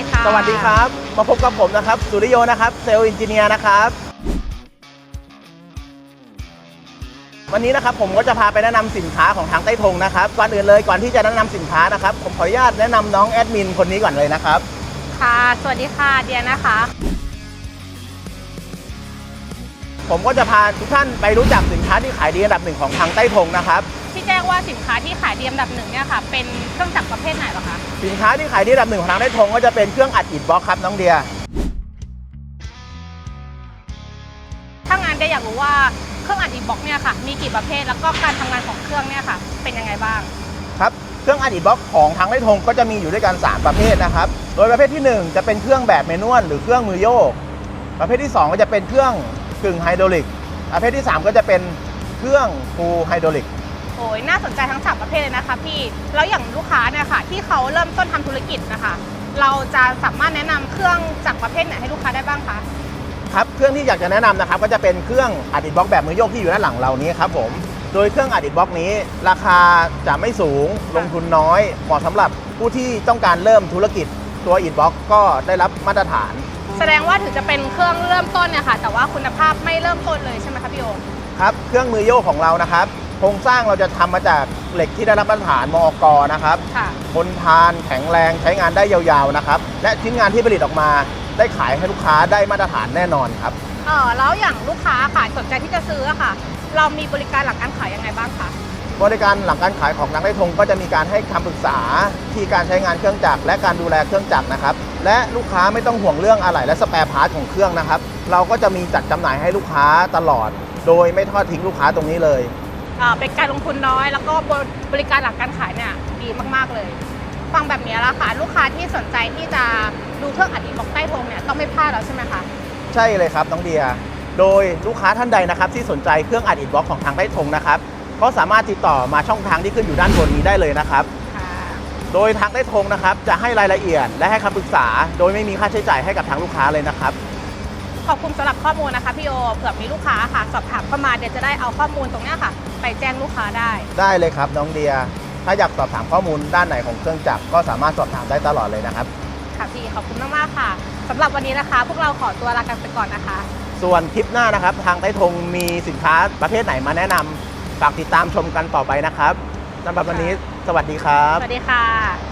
ดีค่ะ สวัสดีครับ มาพบกับผมนะครับ สุริโยนะครับเซลล์อินจิเนียร์นะครับ วันนี้นะครับผมก็จะพาไปแนะนำสินค้าของทางใต้ธงนะครับ ก่อนอื่นเลยก่อนที่จะแนะนำสินค้านะครับ ผมขออนุญาตแนะนำน้องแอดมินคนนี้ก่อนเลยนะครับ ค่ะ สวัสดีค่ะเดียนะคะ ผมก็จะพาทุกท่านไปรู้จักสินค้าที่ขายดีอันดับหนึ่งของทางใต้ธงนะครับที่แจ้งว่าสินค้าที่ขายดีอันดับหนึ่งเนี่ยค่ะเป็นเครื่องจักรประเภทไหนเหรอคะสินค้าที่ขายดีอันดับหนึ่งของทางใต้ธงก็จะเป็นเครื่องอัดอิฐบล็อกครับน้องเดียถ้างานเดียอยากรู้ว่าเครื่องอัดอีบ็อกเนี่ยค่ะมีกี่ประเภทแล้วก็การทำงานของเครื่องเนี่ยค่ะ เป็นยังไงบ้างครับเครื่องอัดอิฐบล็อกของทางใต้ธงก็จะมีอยู่ด้วยกัน 3 ประเภทนะครับ โดยประเภทที่ 1 จะเป็นเครื่องแบบเมนวลหรือเครื่องมือโยก ประเภทที่ 2 ก็จะเป็นเครื่อง กึ่งไฮดรอลิกประเภทที่ 3 ก็จะเป็นเครื่องฟูลไฮดรอลิกโอ้ยน่าสนใจทั้งสามประเภทเลยนะคะพี่ แล้วอย่างลูกค้าเนี่ยค่ะ ที่เขาเริ่มต้นทำธุรกิจนะคะ เราจะสามารถแนะนำเครื่องจักรประเภทไหนให้ลูกค้าได้บ้างคะครับเครื่องที่อยากจะแนะนำนะครับก็จะเป็นเครื่องอัดอิฐบล็อกแบบมือโยกที่อยู่ด้านหลังเรานี้ครับผมโดยเครื่องอัดอิฐบล็อกนี้ ราคาจะไม่สูงลงทุนน้อยเหมาะสำหรับผู้ที่ต้องการเริ่มธุรกิจตัวอิฐบล็อกก็ได้รับมาตรฐาน แสดงว่าถึงจะเป็นเครื่องเริ่มต้นเนี่ยค่ะแต่ ว่าคุณภาพไม่เริ่มต้นเลยใช่ไหมคะพี่โอมครับ เครื่องมือโยกของเรานะครับ โครงสร้างเราจะทำมาจากเหล็กที่ได้รับมาตรฐานมอกนะครับค่ะทนทานแข็งแรงใช้งานได้ยาวๆนะครับ และชิ้นงานที่ผลิตออกมา ได้ขายให้ลูกค้าได้มาตรฐานแน่นอนครับเออแล้วอย่างลูกค้าค่ะสนใจที่จะซื้ออะค่ะ เรามีบริการหลังการขายยังไงบ้างคะ บริการหลังการขายของทางได้ทงก็จะมีการให้คำปรึกษาที่การใช้งานเครื่องจักรและการดูแลเครื่องจักรนะครับ และลูกค้าไม่ต้องห่วงเรื่องอะไหล่และสแปร์พาร์ทของเครื่องนะครับ เราก็จะมีจัดจำหน่ายให้ลูกค้าตลอด โดยไม่ทอดทิ้งลูกค้าตรงนี้เลยเอ่อเป็นการลงทุนน้อย แล้วก็บริการหลังการขายเนี่ยดีมากๆเลย ฟังแบบนี้แล้วค่ะ ลูกค้าที่สนใจที่จะดูเครื่องอัดอินบ็อกใต้โทงเนี่ยต้องไม่พลาดแล้วใช่ไหมคะ ใช่เลยครับน้องเดีย โดยลูกค้าท่านใดนะครับที่สนใจเครื่องอัดอิฐบล็อกของทางได้ทงนะครับ ก็สามารถติดต่อมาช่องทางที่ขึ้นอยู่ด้านบนนี้ได้เลยนะครับ ค่ะโดยทางได้ทงนะครับ จะให้รายละเอียดและให้คำปรึกษา โดยไม่มีค่าใช้จ่ายให้กับทางลูกค้าเลยนะครับ ขอบคุณสำหรับข้อมูลนะคะพี่โอเผื่อมีลูกค้าค่ะสอบถามเข้ามาเดี๋ยวจะได้เอาข้อมูลตรงเนี้ยค่ะ ไปแจ้งลูกค้าได้ ได้เลยครับน้องเดีย ถ้าอยากสอบถามข้อมูลด้านไหนของเครื่องจักรก็สามารถสอบถามได้ตลอดเลยนะครับ ค่ะพี่ขอบคุณมากๆค่ะสำหรับวันนี้นะคะ พวกเราขอตัวลากันไปก่อนนะคะ ส่วนคลิปหน้านะครับ ทางใต้ทงมีสินค้าประเภทไหนมาแนะนำ ฝากติดตามชมกันต่อไปนะครับสำหรับวันนี้สวัสดีครับ สวัสดีค่ะ